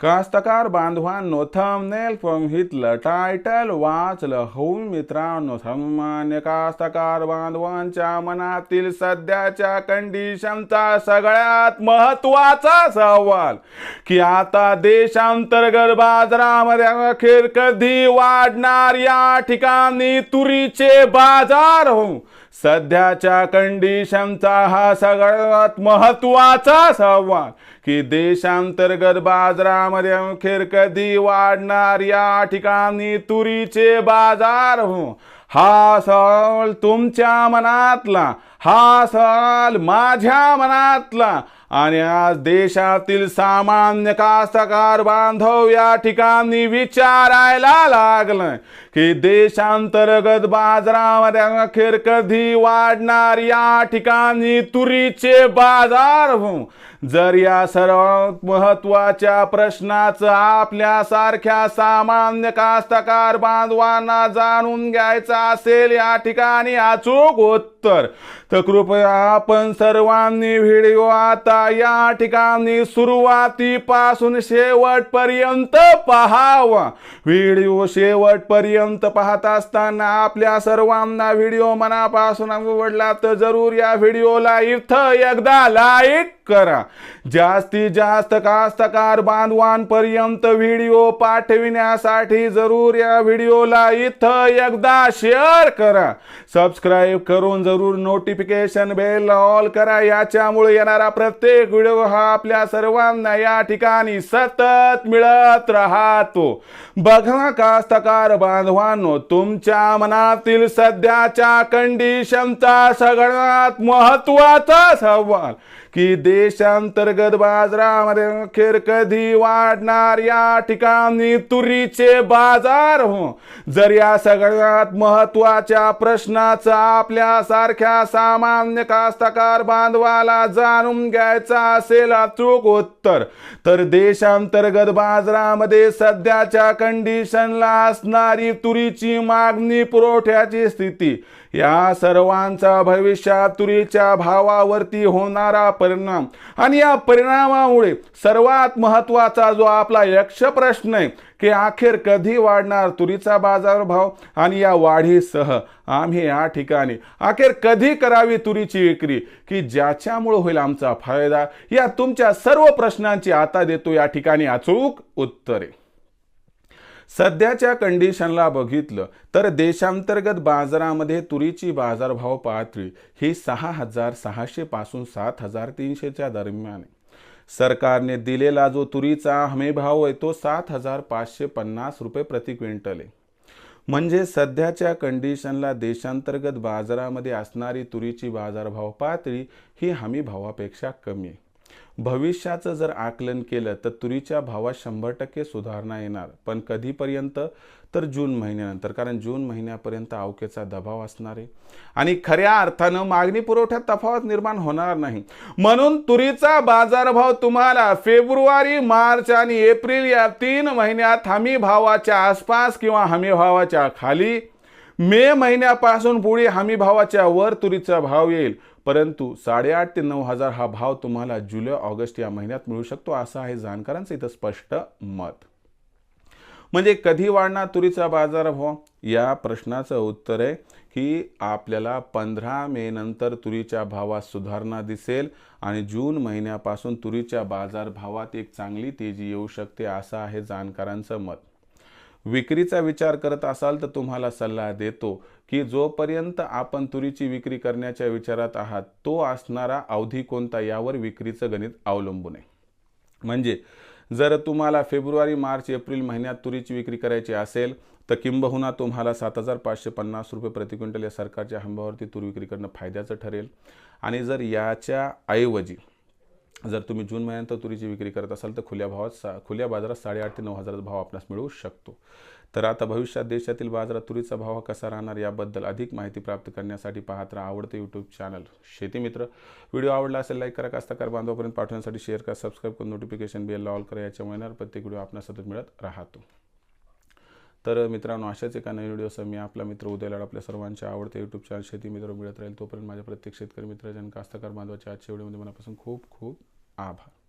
कास्तकार बांधवांनो thumbnail फमहितलं title वाचलं होऊन मित्रांनो सामान्य कास्तकार बांधवांच्या मनातील सध्याच्या कंडिशनचा सगळ्यात महत्त्वाचा सवाल की आता देशांतर्गत बाजारामध्ये अखेर कधी वाढणार या ठिकाणी तुरीचे बाजार होऊ सध्याच्या कंडिशनचा हा सगळ्यात महत्त्वाचा संवाद. की देशांतर्गत बाजारामध्ये अखेर कधी वाढणार या ठिकाणी तुरीचे बाजार हो? हा सवाल तुमच्या मनातला हा सवाल माझ्या मनातला आणि आज देशातील सामान्य कास्तकार बांधव या ठिकाणी विचारायला लागलं की देशांतर्गत बाजारामध्ये अखेर कधी वाढणार? या ठिकाणी तुरीचे बाजार जर या सर्वात महत्त्वाच्या प्रश्नाचं आपल्या सारख्या सामान्य कास्तकार बांधवांना जाणून घ्यायचं असेल या ठिकाणी अचूक उत्तर. तर कृपया आपण सर्वांनी व्हिडिओ आता या ठिकाणी सुरुवातीपासून शेवटपर्यंत पहावा. व्हिडिओ शेवटपर्यंत पाहत असताना आपल्या सर्वांना व्हिडिओ मनापासून आवडला तर जरूर या व्हिडिओला इथं एकदा लाईक करा. जास्तीत जास्त कास्तकार बांधवांपर्यंत व्हिडिओ पाठविण्यासाठी जरूर या व्हिडिओला इथं एकदा शेअर करा. सबस्क्राईब करून जरूर नोटिफिकेशन बेल ऑल करा. याच्यामुळे येणारा प्रत्येक व्हिडिओ हा आपल्या सर्वांना या ठिकाणी सतत मिळत राहतो. बघा कास्तकार बांधवांनो तुमच्या मनातील सध्याच्या कंडिशनचा सगळ्यात महत्त्वाचा सवाल की दे देशांतर्गत बाजारामध्ये अखेर कधी वाढणार या ठिकाणी तुरीचे बाजार? हो. जर या सगळ्यात महत्त्वाच्या प्रश्नाचा आपल्या सारख्या सामान्य कास्तकार बांधवाला जाणून घ्यायचा असेल अचूक उत्तर तर देशांतर्गत बाजारामध्ये सध्याच्या कंडिशनला असणारी तुरीची मागणी पुरवठ्याची स्थिती या सर्वांचा भविष्यात तुरीच्या भावावरती होणारा परिणाम. आणि या परिणामामुळे सर्वात महत्त्वाचा जो आपला यक्ष प्रश्न आहे की अखेर कधी वाढणार तुरीचा बाजारभाव आणि या वाढीसह आम्ही या ठिकाणी अखेर कधी करावी तुरीची विक्री? की ज्याच्यामुळे होईल आमचा फायदा? या तुमच्या सर्व प्रश्नांची आता देतो या ठिकाणी अचूक उत्तरे. सध्याच्या कंडिशनला बघितलं तर देशांतर्गत बाजारामध्ये तुरीची बाजारभाव पातळी ही सहा हजार सहाशे पासून सात हजार तीनशेच्या दरम्यान सरकारने दिलेला जो तुरीचा हमी भाव आहे तो सात हजार पाचशे पन्नास रुपये प्रति क्विंटल आहे. म्हणजे सध्याच्या कंडिशनला देशांतर्गत बाजारामध्ये असणारी तुरीची बाजारभाव पातळी ही हमी भावापेक्षा कमी आहे. भविष्याचं जर आकलन केलं तर तुरीच्या भावात शंभर टक्के सुधारणा येणार. पण कधीपर्यंत? तर जून महिन्यानंतर. कारण जून महिन्यापर्यंत अवकेचा दबाव असणार आहे. आणि खऱ्या अर्थानं मागणी पुरवठ्यात तफावत निर्माण होणार नाही. म्हणून तुरीचा बाजारभाव तुम्हाला फेब्रुवारी मार्च आणि एप्रिल या तीन महिन्यात हमी भावाच्या आसपास किंवा हमी भावाच्या खाली मे महिन्यापासून पुढे हमी भावाच्या वर तुरीचा भाव येईल. परंतु साडेआठ ते नऊ हजार हा भाव तुम्हाला जुलै ऑगस्ट या महिन्यात मिळू शकतो असं आहे जाणकारांचं इथं स्पष्ट मत. म्हणजे कधी वाढणार तुरीचा बाजारभाव या प्रश्नाचं उत्तर आहे की आपल्याला पंधरा मे नंतर तुरीच्या भावात सुधारणा दिसेल आणि जून महिन्यापासून तुरीच्या बाजारभावात एक चांगली तेजी येऊ शकते असं आहे जाणकारांचं मत. विक्रीचा विचार करत असाल तर तुम्हाला सल्ला देतो की जोपर्यंत आपण तुरीची विक्री करण्याच्या विचारात आहात तो असणारा अवधी कोणता यावर विक्रीचं गणित अवलंबून आहे. म्हणजे जर तुम्हाला फेब्रुवारी मार्च एप्रिल महिन्यात तुरीची विक्री करायची असेल तर किंबहुना तुम्हाला सात हजार पाचशे पन्नास रुपये प्रति क्विंटल या सरकारच्या हंबावरती तूर विक्री करणं फायद्याचं ठरेल. आणि जर याच्या ऐवजी जर तुम्ही जून महिन्यानंतर तुरीची विक्री करत असाल तर खुल्या भावात सा खुल्या बाजारात साडेआठ ते नऊ हजाराचा भाव आपणास मिळू शकतो. तर आता भविष्यात देशातील बाजारात तुरीचा भाव हा कसा राहणार याबद्दल अधिक माहिती प्राप्त करण्यासाठी पाहत राहा आवडते यूट्यूब चॅनल शेतीमित्र व्हिडिओ आवडला असेल लाईक करा कास्तकार बांधवापर्यंत पाठवण्यासाठी शेअर करा सबस्क्राईब करून नोटिफिकेशन बेल ऑल करा याच्यामुळे येणार प्रत्येक व्हिडिओ आपल्याला सतत मिळत राहतो. तर मित्रांनो अशाच एका नवीन व्हिडिओसह मी आपला मित्र उदयलाड आपल्या सर्वांच्या आवडते यूट्यूब चॅनल शेती मित्र मिळत राहील. तोपर्यंत माझ्या प्रत्येक शेतकरी मित्राच्या आणि कास्तकार बांधवाच्या आजच्या व्हिडिओमध्ये मनापासून खूप खूप આભાર